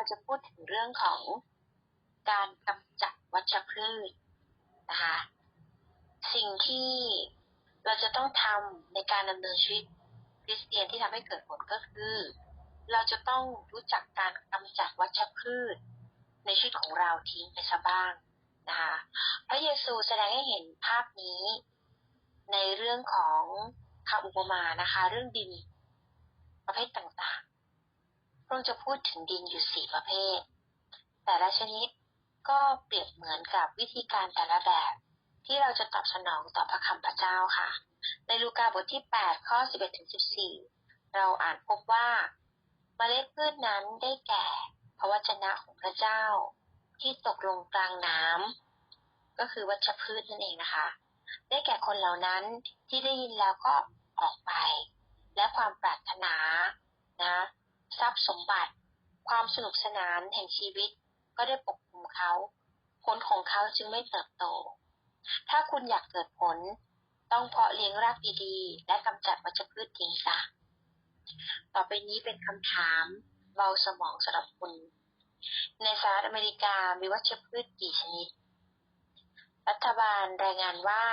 เราจะพูดถึงเรื่องของการกำจัดวัชพืชนะคะสิ่งที่เราจะต้องทำในการดำเนินชีวิตคริสเตียนที่ทำให้เกิดผลก็คือ เราจะต้องรู้จักการกำจัดวัชพืช ในชีวิตของเราทิ้งไปซะบ้างนะคะพระเยซูแสดงให้เห็นภาพนี้ในเรื่องของคำอุปมานะคะ เรื่องดินประเภทต่าง ๆพรงจะพูดถึงดินอยู่สี่ประเภท แต่ละชนิดก็เปรียบเหมือนกับวิธีการแต่ละแบบ ที่เราจะตอบสนองต่อพระคำพระเจ้าค่ะ ในลูกาบทที่ 8 ข้อ 11ถึง14 เราอ่านพบว่าเมล็ดพืชนั้นได้แก่พระวจนะของพระเจ้า ที่ตกลงกลางน้ำก็คือวัชพืชนั่นเองนะคะ ได้แก่คนเหล่านั้นที่ได้ยินแล้วก็ออกไป และความปรารถนานะ ทรัพย์สมบัติ ความสนุกสนานแห่งชีวิต ก็ได้ปกคลุมเขาผลของเขาจึงไม่เติบโต ถ้าคุณอยากเกิดผล ต้องเพาะเลี้ยงรากดีๆ และกำจัดวัชพืชทิ้งซะ ต่อไปนี้เป็นคำถามเบาสมองสำหรับคุณ ในสหรัฐอเมริกามีวัชพืชกี่ชนิด รัฐบาลรายงานว่า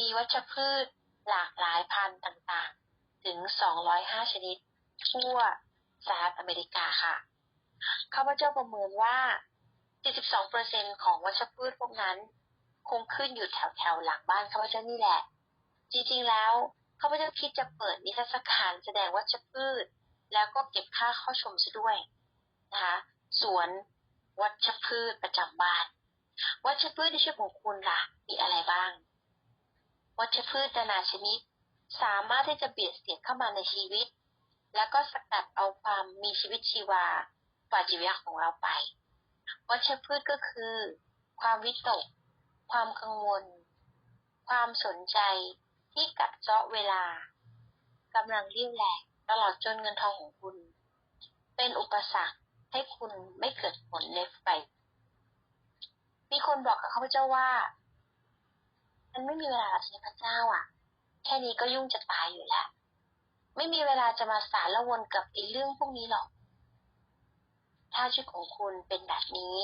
มีวัชพืชหลากหลายพันธุ์ต่างๆ ถึง 205 ชนิด ทั่ว สหรัฐอเมริกาค่ะข้าพเจ้าประเมินว่า 72%ของวัชพืชพวกนั้น คงขึ้นอยู่แถวแถวหลังบ้านข้าพเจ้านี่แหละ จริงๆแล้วข้าพเจ้าคิดจะเปิดนิทรรศการแสดงวัชพืช แล้วก็เก็บค่าเข้าชมซะด้วยนะคะสวนวัชพืชประจำบ้าน วัชพืชในชีวิตของคุณล่ะ มีอะไรบ้าง วัชพืชนานาชนิด สามารถที่จะเบียดเสียดเข้ามาในชีวิต แล้วก็สกัดเอาความมีชีวิตชีวาฝ่าจิตวิญญาณของเราไปวัชพืชก็คือ ความวิตก ความกังวล ความสนใจที่กัดเจาะเวลากำลังเรียวแหลกตลอดจนเงินทองของคุณ เป็นอุปสรรคให้คุณไม่เกิดผลในไฟมีคนบอกกับข้าพเจ้าว่า มันไม่มีเวลาใช้พระเจ้าอะ แค่นี้ก็ยุ่งจะตายอยู่แล้ว ไม่มีเวลาจะมาสารละวนกับไอ้เรื่องพวกนี้หรอก ถ้าชีวิตของคุณเป็นแบบนี้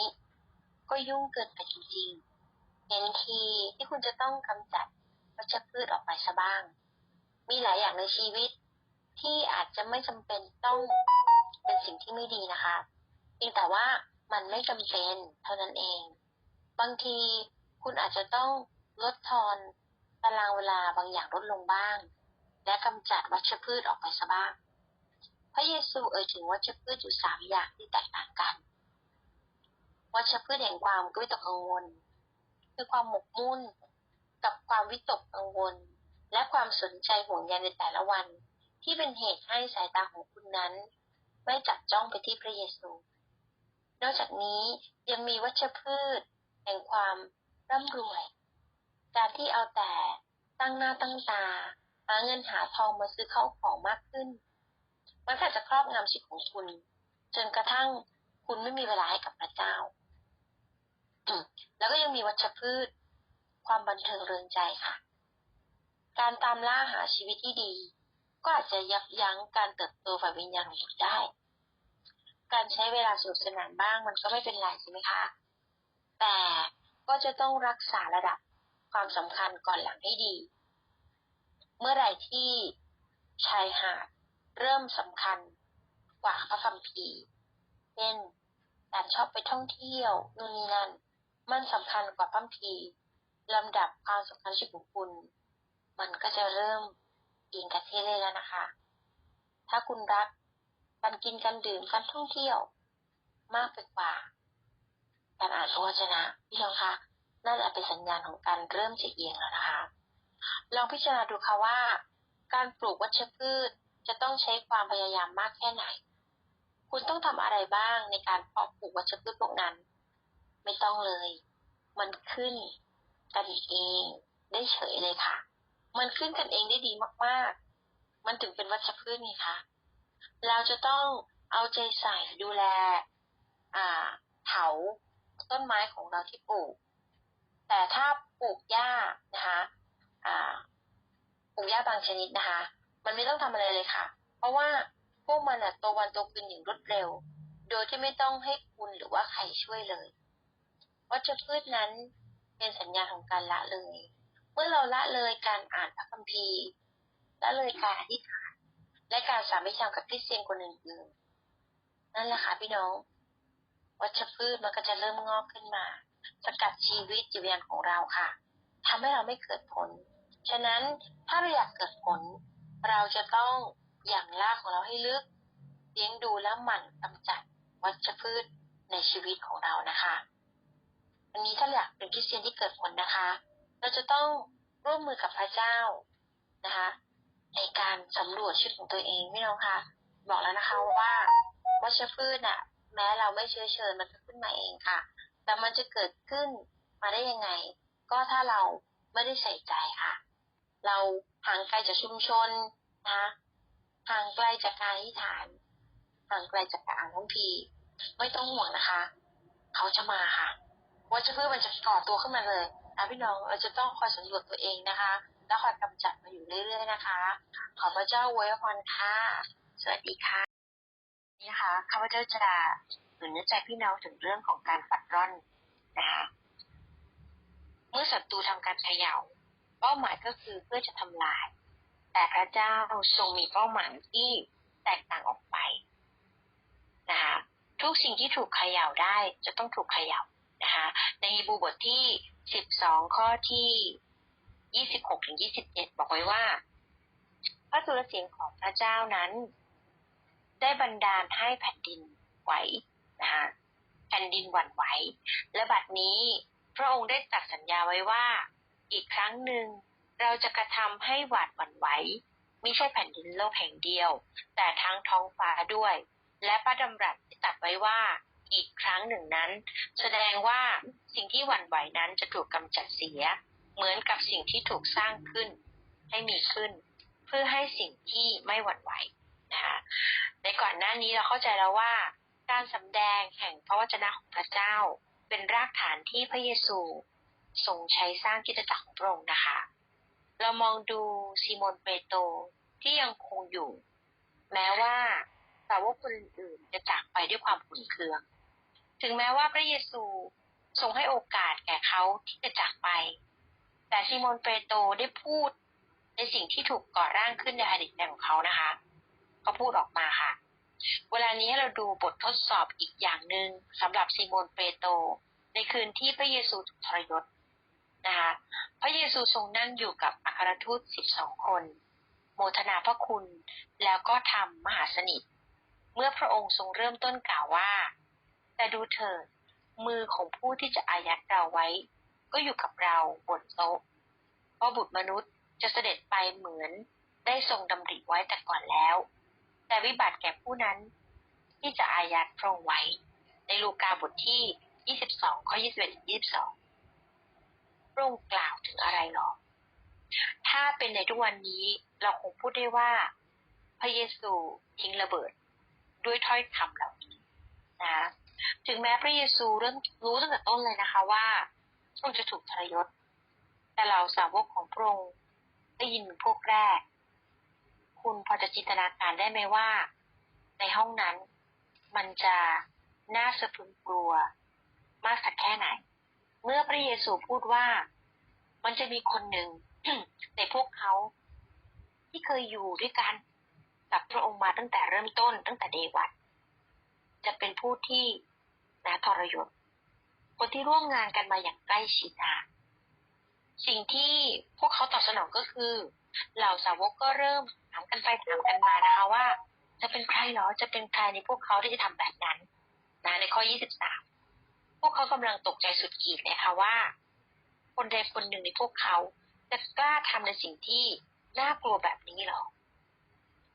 ก็ยุ่งเกินไปจริงๆเห็นทีที่คุณจะต้องกำจัดวัชพืชออกไปซะบ้าง มีหลายอย่างในชีวิตที่อาจจะไม่จำเป็นต้องเป็นสิ่งที่ไม่ดีนะคะเพียงแต่ว่ามันไม่จำเป็นเท่านั้นเอง บางทีคุณอาจจะต้องลดทอนตารางเวลาบางอย่างลดลงบ้าง และกำจัดวัชพืชออกไปซะบ้าง พระเยซูเอ่ยถึงวัชพืชอยู่สามอย่างที่แตกต่างกัน วัชพืชแห่งความวิตกกังวล คือความหมกมุ่นกับความวิตกกังวล และความสนใจห่วงใยในแต่ละวัน ที่เป็นเหตุให้สายตาของคุณนั้น ไม่จับจ้องไปที่พระเยซู นอกจากนี้ยังมีวัชพืช แห่งความร่ำรวย การที่เอาแต่ตั้งหน้าตั้งตา หาเงินหาทองมาซื้อเข้าของมากขึ้น มันอาจจะครอบงำชีวิตของคุณ จนกระทั่งคุณไม่มีเวลาให้กับพระเจ้า แล้วก็ยังมีวัชพืช ความบันเทิงเริงใจค่ะ การตามล่าหาชีวิตที่ดี ก็อาจจะยับยั้งการเติบโตฝ่ายวิญญาณของคุณได้ การใช้เวลาสนุกสนานบ้างมันก็ไม่เป็นไรใช่ไหมคะ แต่ก็จะต้องรักษาระดับความสำคัญก่อนหลังให้ดี เมื่อไรที่ชายหาดเริ่มสำคัญกว่าพระคัมภีร์เช่นการชอบไปท่องเที่ยวนู่นนี่นั่น มันสำคัญกว่าพระคัมภีร์ลำดับความสำคัญชีวิตของคุณ มันก็จะเริ่มอิงกับเทเลยแล้วนะคะ ถ้าคุณรักการกินการดื่มการท่องเที่ยว มากไปกว่าการอ่านพระวจนะพี่น้องคะนั่นแหละเป็นสัญญาณของการเริ่มจะเอียงแล้วนะคะ ลองพิจารณาดูค่ะว่า การปลูกวัชพืชจะต้องใช้ความพยายามมากแค่ไหน คุณต้องทำอะไรบ้างในการเพาะปลูกวัชพืชพวกนั้น ไม่ต้องเลย มันขึ้นกันเองได้เฉยเลยค่ะ มันขึ้นกันเองได้ดีมากๆ มันถึงเป็นวัชพืชนี่คะเราจะต้องเอาใจใส่ดูแล อ่าเถาต้นไม้ของเราที่ปลูก แต่ถ้าปลูกหญ้านะคะ อ่าปลูกหญ้าบางชนิดนะคะ มันไม่ต้องทำอะไรเลยค่ะ เพราะว่าพวกมันอะโตวันโตขึ้นอย่างรวดเร็ว โดยที่ไม่ต้องให้คุณหรือว่าใครช่วยเลย วัชพืชนั้นเป็นสัญญาของการละเลย เมื่อเราละเลยการอ่านพระคัมภีร์ละเลยการอธิษฐานและการสามิธรรมกับคริสเตียนคนอื่นๆนั่นแหละค่ะพี่น้อง วัชพืชมันก็จะเริ่มงอกขึ้นมา สกัดชีวิตจิตวิญญาณของเราค่ะ ทำให้เราไม่เกิดผล ฉะนั้นถ้าเราอยากเกิดผล เราจะต้องอย่างรากของเราให้ลึกเลี้ยงดูและหมั่นกำจัดวัชพืชในชีวิตของเรานะคะวันนี้ถ้าอยากเป็นคริสเตียนที่เกิดผลนะคะ เราจะต้องร่วมมือกับพระเจ้านะคะ ในการสำรวจชีวิตของตัวเองพี่น้องคะบอกแล้วนะคะว่าวัชพืชน่ะ แม้เราไม่เชื้อเชิญมันจะขึ้นมาเองค่ะ แต่มันจะเกิดขึ้นมาได้ยังไง ก็ถ้าเราไม่ได้ใส่ใจค่ะ เราห่างไกลจากชุมชนนะคะห่างไกลจากการอธิษฐานห่างไกลจากการอ่านทั้งพีไม่ต้องห่วงนะคะ เขาจะมาค่ะวัชพืชมันจะก่อตัวขึ้นมาเลยนะพี่น้องเราจะต้องคอยสำรวจตัวเองนะคะ แล้วคอยกำจัดมาอยู่เรื่อยๆนะคะ ขอพระเจ้าไว้พรค่ะสวัสดีค่ะนี่นะคะข้าพเจ้าจะหนุนใจพี่น้องถึงเรื่องของการปัดร่อนนะคะ เมื่อศัตรูทำการเขย่า เป้าหมายก็คือเพื่อจะทำลาย แต่พระเจ้าทรงมีเป้าหมายที่แตกต่างออกไปนะคะทุกสิ่งที่ถูกเขย่าได้จะต้องถูกเขย่านะคะในฮีบูบทที่สิบสองข้อที่ยี่สิบหกถึงยี่สิบเจ็ดบอกไว้ว่า พระสุรเสียงของพระเจ้านั้น ได้บันดาลให้แผ่นดินไหวนะคะแผ่นดินหวั่นไหว และบัดนี้ พระองค์ได้ตรัสสัญญาไว้ว่า อีกครั้งหนึ่งเราจะกระทำให้หวาดหวั่นไหวไม่ใช่แผ่นดินโลกแห่งเดียว แต่ทั้งท้องฟ้าด้วย และพระดำรัสที่ตรัสไว้ว่าอีกครั้งหนึ่งนั้น แสดงว่าสิ่งที่หวั่นไหวนั้นจะถูกกำจัดเสีย เหมือนกับสิ่งที่ถูกสร้างขึ้น ให้มีขึ้น เพื่อให้สิ่งที่ไม่หวั่นไหวนะคะในก่อนหน้านี้เราเข้าใจแล้วว่า การสำแดงแห่งพระวจนะของพระเจ้า เป็นรากฐานที่พระเยซูทรงใช้สร้างกิจจักรของพระองค์นะคะ เรามองดูซีโมนเปโตรที่ยังคงอยู่ แม้ว่าสาวกคนอื่นจะจากไปด้วยความขุ่นเคือง ถึงแม้ว่าพระเยซูทรงให้โอกาสแก่เขาที่จะจากไป แต่ซีโมนเปโตรได้พูดในสิ่งที่ถูกก่อร่างขึ้นในอดีตของเขานะคะ เขาพูดออกมาค่ะ เวลานี้เราดูบททดสอบอีกอย่างหนึ่งสำหรับซีโมนเปโตรในคืนที่พระเยซูถูกทรยศนะคะพระเยซูทรงนั่งอยู่กับอัครทูตสิบสองคน โมทนาพระคุณแล้วก็ทำมหาสนิท เมื่อพระองค์ทรงเริ่มต้นกล่าวว่า แต่ดูเถิดมือของผู้ที่จะอายัดเราไว้ ก็อยู่กับเราบนโต๊ะเพราะบุตรมนุษย์จะเสด็จไปเหมือนได้ทรงดำริไว้แต่ก่อนแล้ว แต่วิบัติแก่ผู้นั้น ที่จะอายัดพระองค์ไว้ ในลูกาบทที่ 22 ข้อ 21-22 พระองค์กล่าวถึงอะไรหรอ ถ้าเป็นในทุกวันนี้เราคงพูดได้ว่า พระเยซูทิ้งระเบิด ด้วยถ้อยคำเหล่านี้นะ ถึงแม้พระเยซูเริ่มรู้ตั้งแต่ต้นเลยนะคะว่าพระองค์จะถูกทรยศ แต่เราสาวกของพระองค์ได้ยินพวกแรก คุณพอจะจินตนาการได้ไหมว่า ในห้องนั้น มันจะน่าสะพรึงกลัว มากสักแค่ไหน เมื่อพระเยซูพูดว่ามันจะมีคนหนึ่งในพวกเขาที่เคยอยู่ด้วยกันกับพระองค์มาตั้งแต่เริ่มต้นตั้งแต่เดวัตจะเป็นผู้ที่นาทรยศคนที่ร่วมงานกันมาอย่างใกล้ชิดนะสิ่งที่พวกเขาตอบสนองก็คือ เหล่าสาวกก็เริ่มถามกันไปถามกันมานะคะว่า จะเป็นใครหรอจะเป็นใครในพวกเขาที่จะทำแบบนั้นนะในข้อ 23 พวกเขากำลังตกใจสุดขีดเลยค่ะว่า คนใดคนหนึ่งในพวกเขาจะกล้าทำในสิ่งที่น่ากลัวแบบนี้หรอ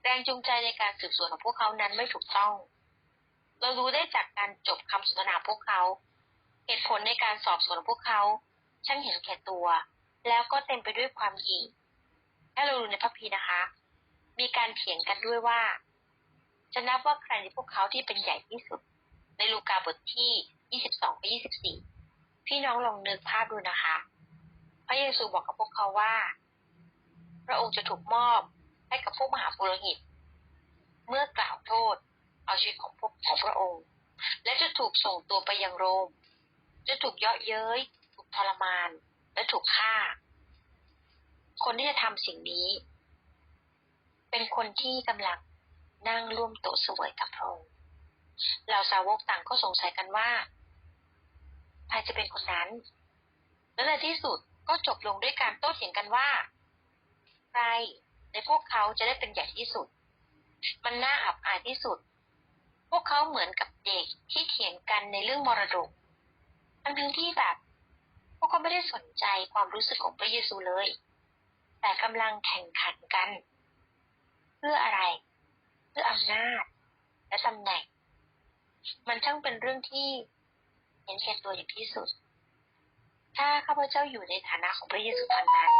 แรงจูงใจในการสืบสวนของพวกเขานั้นไม่ถูกต้อง เรารู้ได้จากการจบคำสนทนาพวกเขา เหตุผลในการสอบสวนของพวกเขาช่างเห็นแก่ตัว แล้วก็เต็มไปด้วยความหยิ่ง ถ้าเราดูในพระพีนะคะ มีการเถียงกันด้วยว่า จะนับว่าใครในพวกเขาที่เป็นใหญ่ที่สุด ในลูกาบทที่ 22ไป24 พี่น้องลองนึกภาพดูนะคะ พระเยซูบอกกับพวกเขาว่า พระองค์จะถูกมอบให้กับพวกมหาปุโรหิต เมื่อกล่าวโทษ เอาชีวิตของพวกของพระองค์ และจะถูกส่งตัวไปยังโรม จะถูกเยาะเย้ย ถูกทรมาน และถูกฆ่า คนที่จะทำสิ่งนี้ เป็นคนที่กำลังนั่งร่วมโต๊ะเสวยกับพระองค์เหล่าสาวกต่างก็สงสัยกันว่าใครจะเป็นคนนั้น และในที่สุดก็จบลงด้วยการโต้เถียงกันว่า ใครในพวกเขาจะได้เป็นใหญ่ที่สุด มันน่าอับอายที่สุด พวกเขาเหมือนกับเด็กที่เถียงกันในเรื่องมรดกทั้งที่แบบ พวกเขาไม่ได้สนใจความรู้สึกของพระเยซูเลย แต่กำลังแข่งขันกัน เพื่ออะไร เพื่ออำนาจและตำแหน่ง มันช่างเป็นเรื่องที่เห็นแก่ตัวอย่างที่สุด ถ้าข้าพเจ้าอยู่ในฐานะของพระเยซูตอนนั้น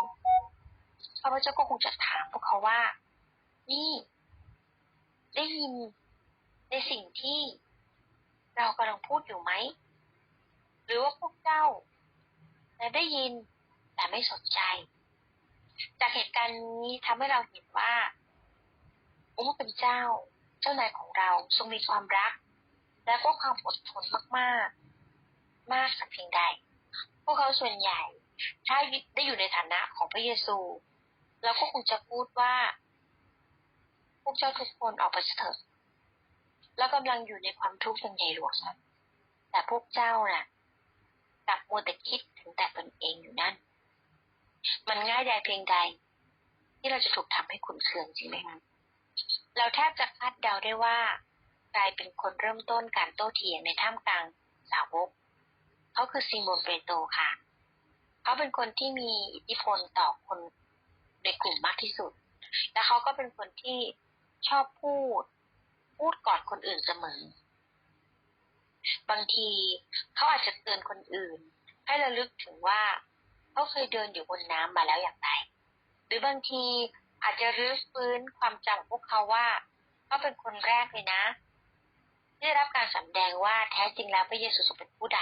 ข้าพเจ้าก็คงจะถามพวกเขาว่า นี่ ได้ยินในสิ่งที่เรากำลังพูดอยู่ไหม หรือว่าพวกเจ้าได้ยินแต่ไม่สนใจ จากเหตุการณ์นี้ทำให้เราเห็นว่าองค์เป็นเจ้า เจ้านายของเราทรงมีความรัก และก็ความอดทนมากๆ มากสักเพียงใด พวกเขาส่วนใหญ่ ถ้าได้อยู่ในฐานะของพระเยซูเราก็คงจะพูดว่า พวกเจ้าทุกคนออกไปเถิดแล้วกำลังอยู่ในความทุกข์อย่างใหญ่หลวงแต่พวกเจ้าน่ะกลับมัวแต่คิดถึงแต่ตนเองอยู่นั่น มันง่ายดายเพียงใด ที่เราจะถูกทำให้ขุนเคืองจริงไหมครับเราแทบจะคาดเดาได้ว่าใครเป็นคนเริ่มต้นการโต้เถียงในท่ามกลางสาวกเขาคือซิโมนเปโตค่ะ เขาเป็นคนที่มีอิทธิพลต่อคนในกลุ่มมากที่สุด และเขาก็เป็นคนที่ชอบพูด พูดก่อนคนอื่นเสมอ บางทีเขาอาจจะเตือนคนอื่น ให้ระลึกถึงว่า เขาเคยเดินอยู่บนน้ำมาแล้วอย่างไร หรือบางทีอาจจะรื้อฟื้นความจำพวกเขาว่าเขาเป็นคนแรกเลยนะที่ได้รับการสำแดงว่าแท้จริงแล้วพระเยซูทรงเป็นผู้ใด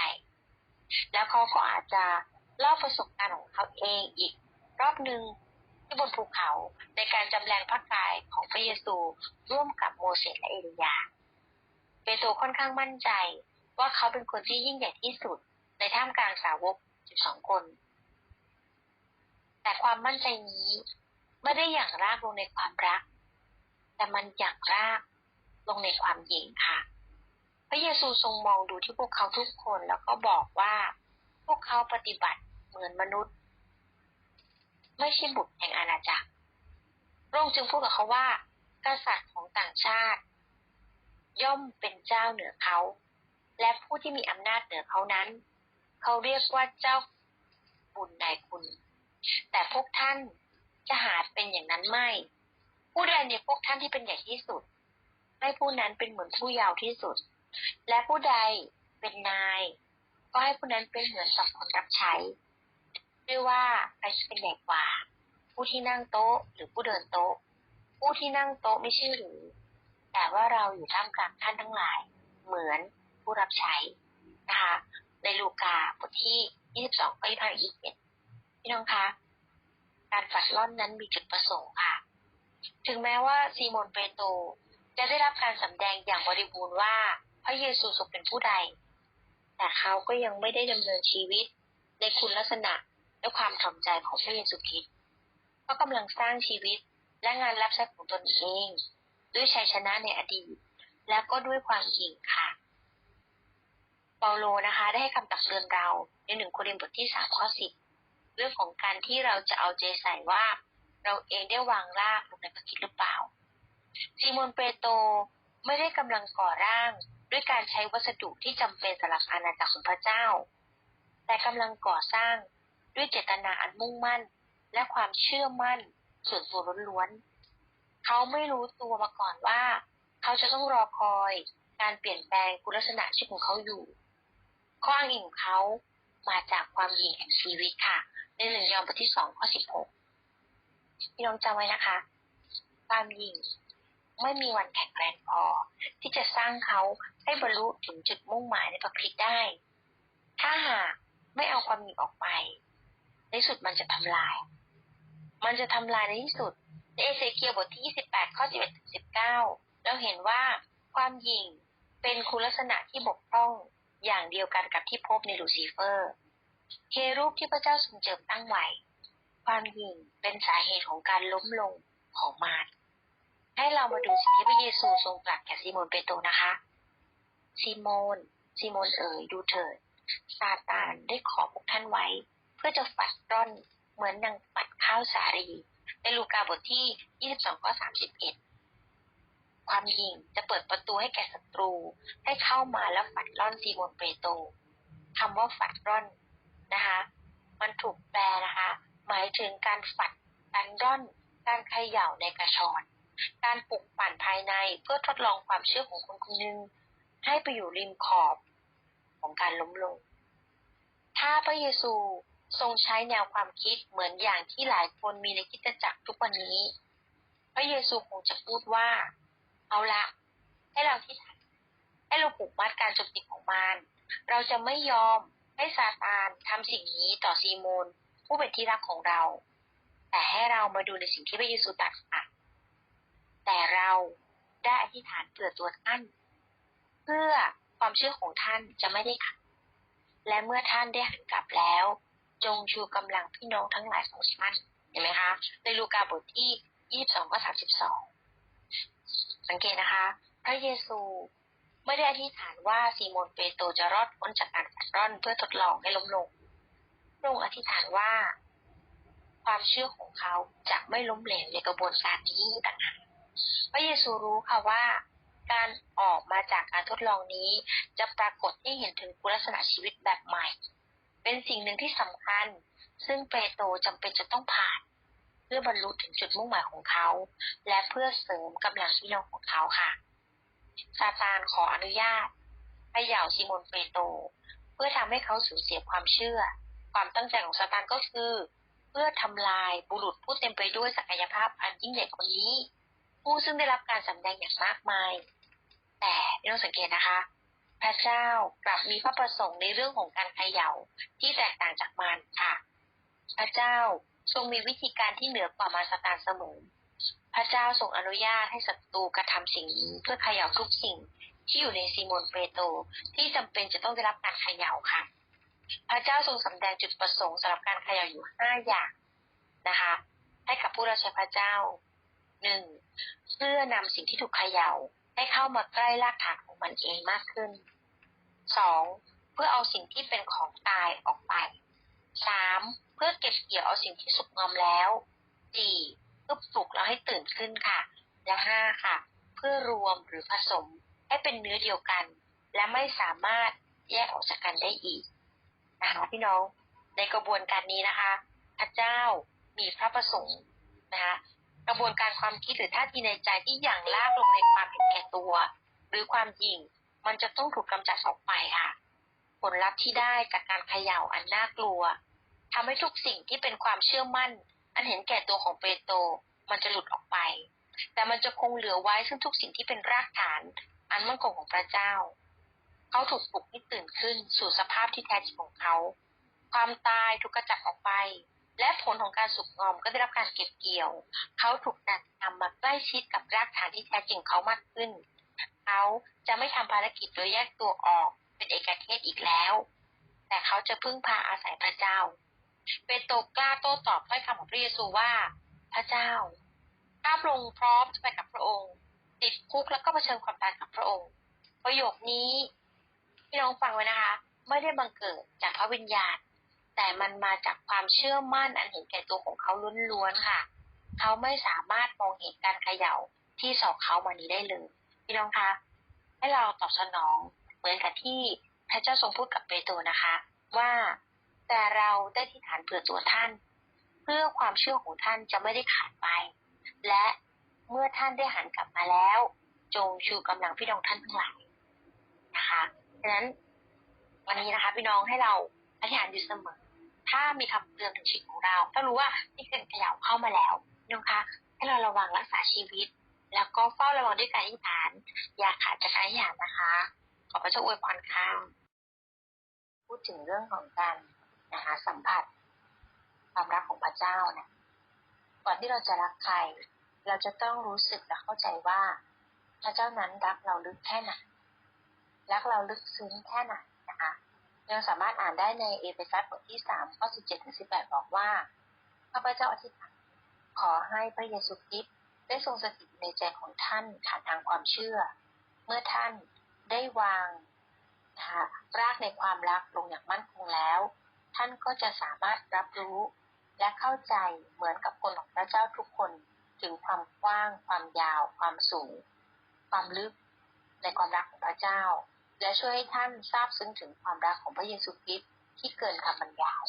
แล้วเขาก็อาจจะเล่าประสบการณ์ของเขาเองอีก รอบหนึ่งที่บนภูเขาในการจำแรงพระกายของพระเยซูร่วมกับโมเสสและเอลียา เปโตรค่อนข้างมั่นใจว่าเขาเป็นคนที่ยิ่งใหญ่ที่สุด ในท่ามกลางสาวก 12 คน แต่ความมั่นใจนี้ไม่ได้อย่างรากลงในความรัก แต่มันอย่างรากลงในความหยิ่งค่ะ พระเยซูทรงมองดูที่พวกเขาทุกคนแล้วก็บอกว่าพวกเขาปฏิบัติเหมือนมนุษย์ ไม่ใช่บุตรแห่งอาณาจักรพระองค์จึงพูดกับเขาว่า กษัตริย์ของต่างชาติ ย่อมเป็นเจ้าเหนือเขา และผู้ที่มีอำนาจเหนือเขานั้น เขาเรียกว่าเจ้าบุญนายคุณ แต่พวกท่านจะหาเป็นอย่างนั้นไม่ ผู้ใดในพวกท่านที่เป็นใหญ่ที่สุด ให้ผู้นั้นเป็นเหมือนผู้ยาวที่สุด และผู้ใดเป็นนาย ก็ให้ผู้นั้นเป็นเหมือนสับคนรับใช้ด้วยว่าใครจะเป็นใหญ่กว่า ผู้ที่นั่งโต๊ะหรือผู้เดินโต๊ะ ผู้ที่นั่งโต๊ะไม่ใช่หรือ แต่ว่าเราอยู่ท่ามกลางท่านทั้งหลาย เหมือนผู้รับใช้นะคะในลูกาบทที่ 22ข้อที่21 พี่น้องคะ การฝัดล่อนนั้นมีจุดประสงค์ค่ะ ถึงแม้ว่าซีโมนเปโตรจะได้รับการสำแดงอย่างบริบูรณ์ว่า พระเยซูทรงเป็นผู้ใด แต่เขาก็ยังไม่ได้ดำเนินชีวิตในคุณลักษณะและความถ่อมใจของพระเยซูคริสต์เขากำลังสร้างชีวิตและงานรับใช้ของตนเอง ด้วยชัยชนะในอดีต และก็ด้วยความหยิ่งค่ะ เปาโลนะคะ ได้ให้คำตักเตือนเราในหนึ่งโครินธ์บทที่สามข้อสิบ เรื่องของการที่เราจะเอาใจใส่ว่า เราเองได้วางรากลงในพระคิดหรือเปล่าซีโมนเปโตรไม่ได้กำลังก่อร่างด้วยการใช้วัสดุที่จำเป็นสำหรับอาณาจักรของพระเจ้า แต่กำลังก่อสร้างด้วยเจตนาอันมุ่งมั่น และความเชื่อมั่นส่วนตัวล้วนๆเขาไม่รู้ตัวมาก่อนว่า เขาจะต้องรอคอยการเปลี่ยนแปลงคุณลักษณะชีวิตของเขาอยู่ ข้ออ้างอิงของเขามาจากความหยิ่งแห่งชีวิตค่ะ ในหนึ่งยอห์นบทที่สองข้อสิบหกพี่น้องจำไว้นะคะ ความหยิ่งไม่มีวันแข็งแรงพอที่จะสร้างเขาให้บรรลุถึงจุดมุ่งหมายในพระคริสต์ได้ ถ้าหากไม่เอาความหยิ่งออกไป ในสุดมันจะทำลาย มันจะทำลายในที่สุดในเอเสเคียบทที่ 28 ข้อ 11 ถึง 19 เราเห็นว่าความหยิ่งเป็นคุณลักษณะที่บกพร่องอย่างเดียวกันกับที่พบในลูซิเฟอร์ เครูปที่พระเจ้าทรงเจิมตั้งไว้ ความหยิ่งเป็นสาเหตุของการล้มลงของมารให้เรามาดูสิ่งที่พระเยซูทรงตรัสแก่ซีโมนเปโตรนะคะซีโมนซีโมนเอ๋ยดูเถิด ซาตานได้ขอพวกท่านไว้ เพื่อจะฝัดร่อนเหมือนนางฝัดข้าวสาลี ในลูกาบทที่ 22 ข้อ 31 ความยิงจะเปิดประตูให้แก่ศัตรู ให้เข้ามาแล้วฝัดร่อนซีโมนเปโตรคำว่าฝัดร่อน นะคะ มันถูกแปลนะคะ หมายถึงการฝัดการร่อน การเขย่าในกระชอน การปลุกปั่นภายในเพื่อทดลองความเชื่อของคนคนหนึ่งให้ไปอยู่ริมขอบของการล้มลง ถ้าพระเยซูทรงใช้แนวความคิดเหมือนอย่างที่หลายคนมีในคิดจักรทุกวันนี้ พระเยซูคงจะพูดว่า เอาละให้เราที่ให้เราปลุกมัดการโจมตีของมารเราจะไม่ยอม ให้ซาตานทำสิ่งนี้ต่อซีโมน ผู้เป็นที่รักของเรา แต่ให้เรามาดูในสิ่งที่พระเยซูตรัสค่ะ แต่เราได้อธิษฐานเผื่อตัวท่าน เพื่อความเชื่อของท่านจะไม่ได้ขัดและเมื่อท่านได้หันกลับแล้ว จงชูกำลังพี่น้องทั้งหลายของท่านเห็นไหมคะ ในลูกาบทที่22ข้อ32สังเกตนะคะ พระเยซู ไม่ได้อธิษฐานว่าซีโมนเปโตรจะรอดพ้นจากการฝัดร่อนเพื่อทดลองให้ล้มลงพระองค์อธิษฐานว่า ความเชื่อของเขาจะไม่ล้มเหลวในกระบวนการนี้ต่างหากพระเยซูรู้ค่ะว่าการออกมาจากการทดลองนี้ จะปรากฏให้เห็นถึงคุณลักษณะชีวิตแบบใหม่ เป็นสิ่งหนึ่งที่สำคัญ ซึ่งเปโตรจำเป็นจะต้องผ่าน เพื่อบรรลุถึงจุดมุ่งหมายของเขา และเพื่อเสริมกำลังพี่น้องของเขาค่ะ ซาตานขออนุญาตให้เหย่าซิโมนเปโตรเพื่อทำให้เขาสูญเสียความเชื่อ ความตั้งใจของซาตานก็คือ เพื่อทำลายบุรุษผู้เต็มไปด้วยศักยภาพอันยิ่งใหญ่คนนี้ ผู้ซึ่งได้รับการสำแดงอย่างมากมาย แต่ไม่ต้องสังเกตนะคะ พระเจ้ากลับมีพระประสงค์ในเรื่องของการเขย่าที่แตกต่างจากมารค่ะ พระเจ้าทรงมีวิธีการที่เหนือกว่ามาสตานเสมอ พระเจ้าทรงอนุญาตให้ศัตรูกระทำสิ่งนี้เพื่อเขย่าทุกสิ่งที่อยู่ในซีโมนเปโตรที่จำเป็นจะต้องได้รับการเขย่าค่ะ พระเจ้าทรงสำแดงจุดประสงค์สำหรับการเขย่าอยู่ห้าอย่างนะคะ ให้กับผู้รับใช้พระเจ้าหนึ่งเพื่อนำสิ่งที่ถูกเขย่าให้เข้ามาใกล้รากฐานของมันเองมากขึ้นสองเพื่อเอาสิ่งที่เป็นของตายออกไปสามเพื่อเก็บเกี่ยวเอาสิ่งที่สุกงอมแล้วสี่เราให้ตื่นขึ้นค่ะ และห้าค่ะ เพื่อรวมหรือผสมให้เป็นเนื้อเดียวกัน และไม่สามารถแยกออกจากกันได้อีกนะคะพี่น้องในกระบวนการนี้นะคะ พระเจ้ามีพระประสงค์นะคะกระบวนการความคิดหรือท่าทีในใจที่อย่างลากลงในความเห็นแก่ตัว หรือความยิ่งมันจะต้องถูกกำจัดออกไปค่ะ ผลลัพธ์ที่ได้จากการเขย่าอันน่ากลัวทำให้ทุกสิ่งที่เป็นความเชื่อมั่น อันเห็นแก่ตัวของเปโตร มันจะหลุดออกไป แต่มันจะคงเหลือไว้ซึ่งทุกสิ่งที่เป็นรากฐาน อันมั่นคงของพระเจ้า เขาถูกปลุกให้ตื่นขึ้นสู่สภาพที่แท้จริงของเขา ความตายถูกกระจัดออกไป และผลของการสุกงอมก็ได้รับการเก็บเกี่ยว เขาถูกนำมาใกล้ชิดกับรากฐานที่แท้จริงเขามากขึ้น เขาจะไม่ทำภารกิจโดยแยกตัวออกเป็นเอกเทศอีกแล้ว แต่เขาจะพึ่งพาอาศัยพระเจ้าเปโตรกล้าโต้ตอบถ้อยคำของพระเยซูว่า พระเจ้าข้าพระองค์พร้อมจะไปกับพระองค์ ติดคุกแล้วก็เผชิญความตายกับพระองค์ ประโยคนี้พี่น้องฟังไว้นะคะ ไม่ได้บังเกิดจากพระวิญญาณ แต่มันมาจากความเชื่อมั่นอันเห็นแก่ตัวของเขาล้วนๆค่ะ เขาไม่สามารถมองเห็นการเขย่าที่สอกเขามานี้ได้เลย พี่น้องคะให้เราตอบสนองเหมือนกับที่พระเจ้าทรงพูดกับเปโตรนะคะ ว่าแต่เราได้ที่ฐานเผื่อตัวท่าน เพื่อความเชื่อของท่านจะไม่ได้ขาดไป และเมื่อท่านได้หันกลับมาแล้ว จงชูกำลังพี่น้องท่านทั้งหลายนะคะดังนั้นวันนี้นะคะ พี่น้องให้เราอธิษฐานอยู่เสมอ ถ้ามีคำเตือนถึงชีวิตของเราถ้ารู้ว่านี่เป็นขย่าเข้ามาแล้วนะคะให้เราระวังรักษาชีวิต แล้วก็เฝ้าระวังด้วยการอธิษฐาน อย่าขาดจากการอธิษฐานนะคะ ขอพระเจ้าอวยพรค่ะพูดถึงเรื่องของการนะคะสัมผัส ความรักของพระเจ้าเนะก่อนที่เราจะรักใคร เราจะต้องรู้สึกและเข้าใจว่า พระเจ้านั้นรักเราลึกแค่ไหนรักเราลึกซึ้งแค่ไหนนะคะยังสามารถอ่านได้ในเอเฟซัสบทที่สามข้อสิบเจ็ดถึงสิบแปดบอกว่าข้าพเจ้าอธิษฐานขอให้พระเยซูคริสต์ได้ทรงสถิตในใจของท่านผ่านทางความเชื่อ เมื่อท่านได้วางนะคะรากในความรักลงอย่างมั่นคงแล้ว ท่านก็จะสามารถรับรู้ และเข้าใจเหมือนกับคนของพระเจ้าทุกคนถึงความกว้าง ความยาว ความสูง ความลึกในความรักของพระเจ้า และช่วยให้ท่านทราบซึ้งถึงความรักของพระเยซูคริสต์ที่เกินคำบรรยาย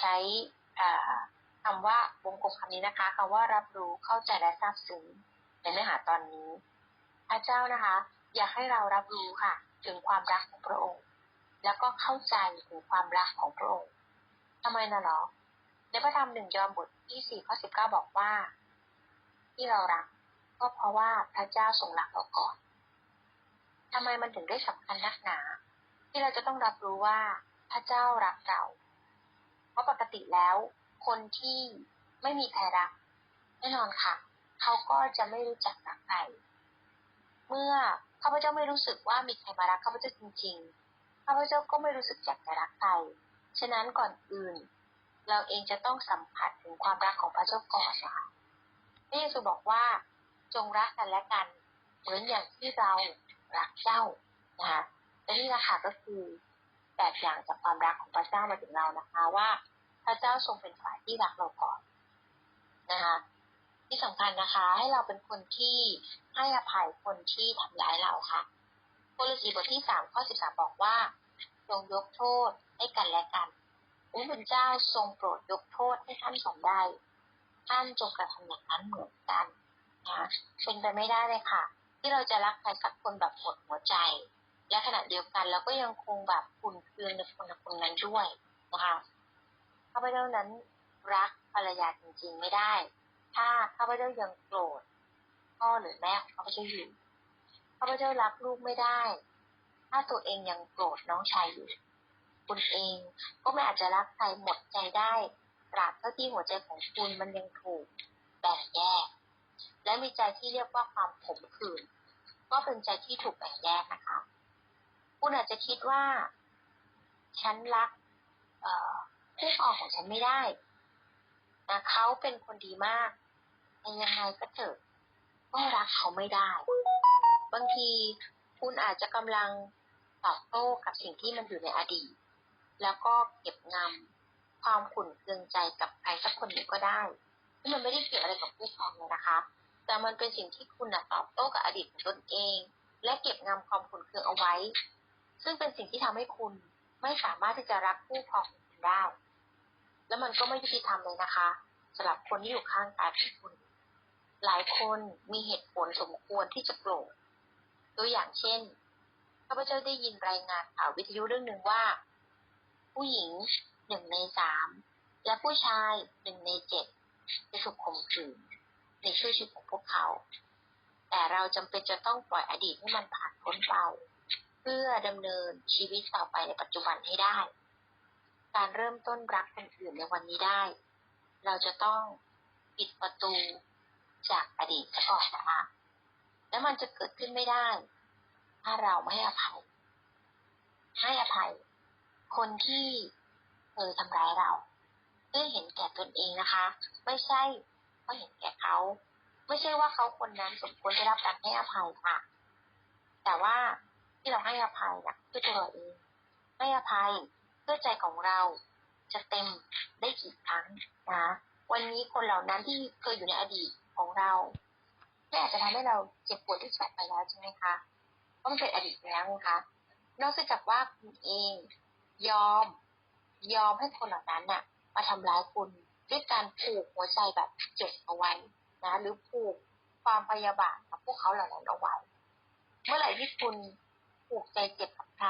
ใช้คำว่าวงกลมคำนี้นะคะคำว่ารับรู้เข้าใจและทราบซึ้งในเนื้อหาตอนนี้พระเจ้านะคะ อยากให้เรารับรู้ค่ะ ถึงความรักของพระองค์ แล้วก็เข้าใจถึงความรักของพระองค์ทำไมนะหรอ ในพระธรรมหนึ่งยอห์นบทที่สี่ข้อสิบเก้าบอกว่า ที่เรารัก ก็เพราะว่าพระเจ้าทรงรักเราก่อนทำไมมันถึงได้สำคัญนักหนา ที่เราจะต้องรับรู้ว่าพระเจ้ารักเรา เพราะปกติแล้ว คนที่ไม่มีใครรักแน่นอนค่ะ เขาก็จะไม่รู้จักรักใครเมื่อข้าพเจ้าไม่รู้สึกว่ามีใครมารักข้าพเจ้าจริงๆข้าพเจ้าก็ไม่รู้สึกอยากจะรักใคร ฉะนั้นก่อนอื่น เราเองจะต้องสัมผัสถึงความรักของพระเจ้าก่อนนะคะพระเยซูบอกว่าจงรักกันและกันเหมือนอย่างที่เรารักเจ้านะคะและนี่แหละค่ะก็คือแบบอย่างจากความรักของพระเจ้ามาถึงเรานะคะ ว่าพระเจ้าทรงเป็นฝ่ายที่รักเราก่อนนะคะ ที่สำคัญนะคะ ให้เราเป็นคนที่ให้อภัยคนที่ทำร้ายเราค่ะโคลสีบทที่สามข้อสิบสามบอกว่าจงยกโทษให้กันและกัน องค์พระเจ้าทรงโปรดยกโทษให้ท่านสองได้ ท่านจงกระทำอย่างนั้นเหมือนกันนะเป็นไปไม่ได้เลยค่ะ ที่เราจะรักใครสักคนแบบหมดหัวใจ และขณะเดียวกันเราก็ยังคงแบบคุณเคืองในคนคนนั้นด้วยนะคะข้าพเจ้านั้นรักภรรยาจริงๆไม่ได้ ถ้าข้าพเจ้ายังโกรธพ่อหรือแม่ของข้าพเจ้าอยู่ข้าพเจ้ารักลูกไม่ได้ ถ้าตัวเองยังโกรธน้องชายอยู่ คุณเอง ก็ไม่อาจจะรักใครหมดใจได้ตราบเท่าที่หัวใจของคุณมันยังถูกแบ่งแยก และมีใจที่เรียกว่าความขมขื่นก็เป็นใจที่ถูกแบ่งแยกนะคะ คุณอาจจะคิดว่า ฉันรักผู้ครองของฉันไม่ได้นะเขาเป็นคนดีมากแต่ยังไงก็เถอะก็รักเขาไม่ได้ บางทีคุณอาจจะกำลังตอบโต้กับสิ่งที่มันอยู่ในอดีต แล้วก็เก็บงำความขุ่นเคืองใจกับใครสักคนหนึ่งก็ได้ที่มันไม่ได้เกี่ยวอะไรกับผู้ครองเลยนะคะ แต่มันเป็นสิ่งที่คุณตอบโต้กับอดีตของตนเอง และเก็บงำความขุ่นเคืองเอาไว้ ซึ่งเป็นสิ่งที่ทำให้คุณไม่สามารถที่จะรักผู้ครองของคุณได้ แล้วมันก็ไม่ยุติธรรมเลยนะคะสำหรับคนที่อยู่ข้างกายของคุณ หลายคนมีเหตุผลสมควรที่จะโกรธตัวอย่างเช่นข้าพเจ้าได้ยินรายงานข่าววิทยุเรื่องหนึ่งว่า ผู้หญิงหนึ่งในสามและผู้ชายหนึ่งในเจ็ดจะถูกข่มขืนในช่วยชีวิตของพวกเขา แต่เราจำเป็นจะต้องปล่อยอดีตให้มันผ่านพ้นไป เพื่อดำเนินชีวิตต่อไปในปัจจุบันให้ได้ การเริ่มต้นรักคนอื่นในวันนี้ได้ เราจะต้องปิดประตูจากอดีตซะก่อนนะคะและมันจะเกิดขึ้นไม่ได้ ถ้าเราไม่ให้อภัยให้อภัย คนที่เคยทำร้ายเราเพื่อเห็นแก่ตนเองนะคะ ไม่ใช่ก็เห็นแก่เขาไม่ใช่ว่าเขาคนนั้นสมควรได้รับการให้อภัยค่ะ แต่ว่าที่เราให้อภัยนะคือตัวเราเองให้อภัยเพื่อใจของเราจะเต็มได้กี่ครั้งนะวันนี้คนเหล่านั้นที่เคยอยู่ในอดีตของเราไม่อาจจะทำให้เราเจ็บปวดที่สุดไปแล้วใช่ไหมคะเพราะมันเป็นอดีตแล้วนะคะนอกจากว่าคุณเอง ยอม ยอมให้คนเหล่านั้นน่ะ มาทำร้ายคุณด้วยการผูกหัวใจแบบเจ็บเอาไว้นะ หรือผูกความพยาบาทกับพวกเขาเหล่านั้นเอาไว้ เมื่อไหร่ที่คุณผูกใจเจ็บกับใคร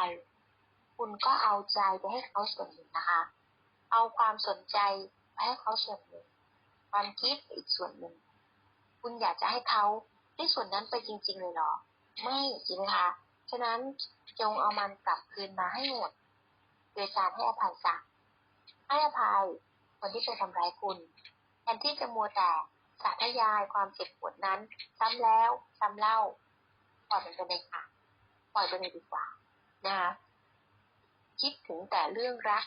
คุณก็เอาใจไปให้เขาส่วนหนึ่งนะคะ เอาความสนใจไปให้เขาส่วนหนึ่ง ความคิดอีกส่วนหนึ่ง คุณอยากจะให้เขาได้ส่วนนั้นไปจริง ๆ เลยเหรอ ไม่จริงคะ ฉะนั้นจงเอามันกลับคืนมาให้หมด โดยการให้อภัยซะให้อภัยคนที่เคยทำร้ายคุณแทนที่จะมัวแต่สาธยายความเจ็บปวดนั้น ซ้ำแล้วซ้ำเล่าปล่อยมันไปเลยค่ะปล่อยไปเลยดีกว่านะคะคิดถึงแต่เรื่องรัก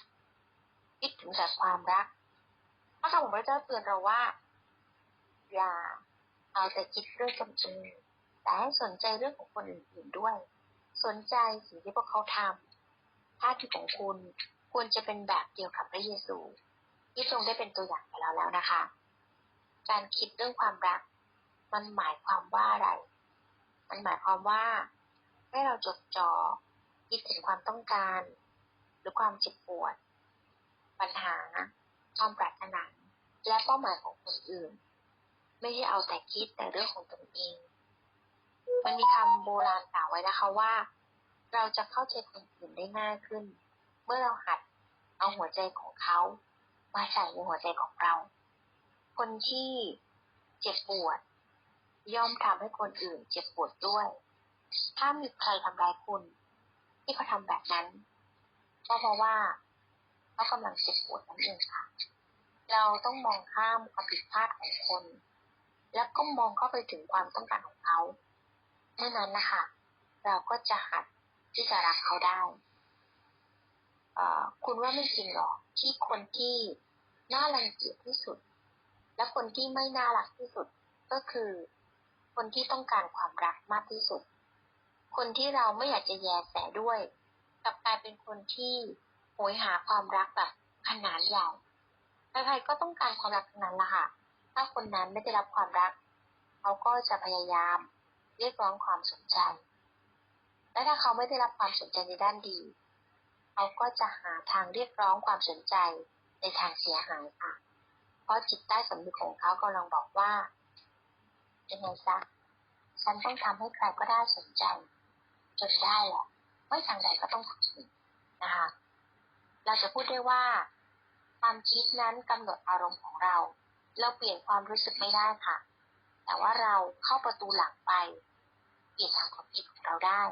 คิดถึงแต่ความรักพระคำของพระเจ้าเตือนเราว่า อย่าเอาแต่คิดเรื่องตนเองแต่ให้สนใจเรื่องของคนอื่นๆด้วย สนใจสิ่งที่พวกเขาทำ ท่าทีของคุณ ควรจะเป็นแบบเดียวกับพระเยซูที่ทรงได้เป็นตัวอย่างไปแล้วแล้วนะคะ การคิดเรื่องความรัก มันหมายความว่าอะไร มันหมายความว่า ให้เราจดจ่อคิดถึงความต้องการ หรือความเจ็บปวด ปัญหา ความปรารถนาและเป้าหมายของคนอื่น ไม่ใช่เอาแต่คิดแต่เรื่องของตนเอง มันมีคำโบราณกล่าวไว้นะคะว่า เราจะเข้าใจคนอื่นได้ง่ายขึ้น เมื่อเราหัดเอาหัวใจของเขามาใส่ในหัวใจของเรา คนที่เจ็บปวด ย่อมทำให้คนอื่นเจ็บปวดด้วย ถ้ามีใครทำร้ายคุณ ที่เขาทำแบบนั้น ก็เพราะว่าเขากำลังเจ็บปวดนั่นเองค่ะ เราต้องมองข้ามความผิดพลาดของคน แล้วก็มองเข้าไปถึงความต้องการของเขา เมื่อนั้นนะคะเราก็จะหัด ที่จะรักเขาได้คุณว่าไม่จริงหรอที่คนที่น่ารังเกียจที่สุด และคนที่ไม่น่ารักที่สุดก็คือ คนที่ต้องการความรักมากที่สุด คนที่เราไม่อยากจะแยแสด้วยกลับกลายเป็นคนที่โหยหาความรักแบบขนาดใหญ่ใครๆก็ต้องการความรักนั้นละค่ะ ถ้าคนนั้นไม่ได้รับความรัก เขาก็จะพยายามเรียกร้องความสนใจ และถ้าเขาไม่ได้รับความสนใจในด้านดี เขาก็จะหาทางเรียกร้องความสนใจในทางเสียหายค่ะ เพราะจิตใต้สำนึกของเขากำลังบอกว่ายังไงซะฉันต้องทำให้ใครก็ได้สนใจ จนได้แหละไม่ทางใดก็ต้องทำนะคะ เราจะพูดได้ว่าความคิดนั้นกำหนดอารมณ์ของเรา เราเปลี่ยนความรู้สึกไม่ได้ค่ะ แต่ว่าเราเข้าประตูหลังไป เปลี่ยนทางความคิดของเราได้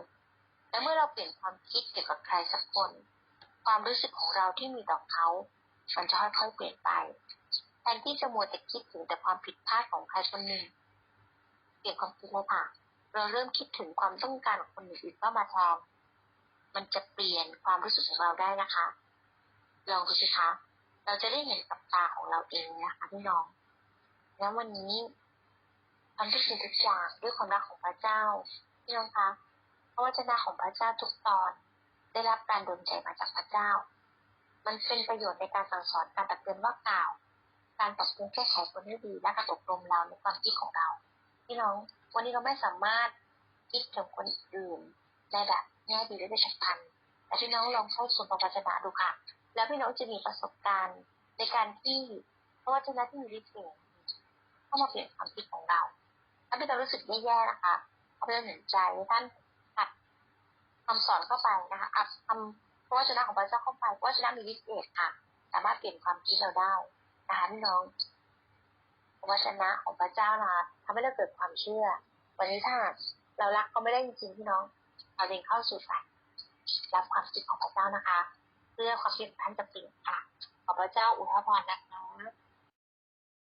แต่เมื่อเราเปลี่ยนความคิดเกี่ยวกับใครสักคน ความรู้สึกของเราที่มีต่อเขา มันจะค่อยๆเปลี่ยนไปแทนที่จะมัวแต่คิดถึงแต่ความผิดพลาดของใครคนหนึ่งเปลี่ยนความคิดเลยค่ะ เราเริ่มคิดถึงความต้องการของคนอื่นเข้ามาแทนมันจะเปลี่ยนความรู้สึกของเราได้นะคะ ลองดูสิคะเราจะได้เห็นกับตาของเราเองนะคะพี่น้อง แล้ววันนี้ทำทุกสิ่งทุกอย่างด้วยความรักของพระเจ้าพี่น้องคะ ระวจนะของพระเจ้าทุกตอน ได้รับการดลใจมาจากพระเจ้า มันเป็นประโยชน์ในการสั่งสอนการตักเตือนว่ากล่าว การปรับปรุงแก้ไขคนให้ดีและการอบรมเราในความคิดของเราพี่น้องวันนี้เราไม่สามารถคิดถึงคนอื่นในแบบแง่ดีหรือในฉับพลันแต่พี่น้องลองเข้าสู่พระวจนะดูค่ะ แล้วพี่น้องจะมีประสบการณ์ในการที่พระวจนะที่มีฤทธิ์เข้ามาเปลี่ยนความคิดของเราถ้าพี่น้องรู้สึกแย่ๆนะคะเอาไปเห็นใจท่าน คำสอนเข้าไปนะคะอัดทำพระวจนะของพระเจ้าเข้าไปพระวจนะมีวิเศษค่ะ สามารถเปลี่ยนความคิดเราได้นะคะพี่น้องพระวจนะของพระเจ้านะทำให้เราเกิดความเชื่อ วันนี้ถ้าเรารักเขาไม่ได้จริงๆพี่น้อง เราเองเข้าสู่ฝันรับความคิดของพระเจ้านะคะ เพื่อความคิดขอท่านจะเปลี่ยนค่ะขอพระเจ้าอุทธรนะคะ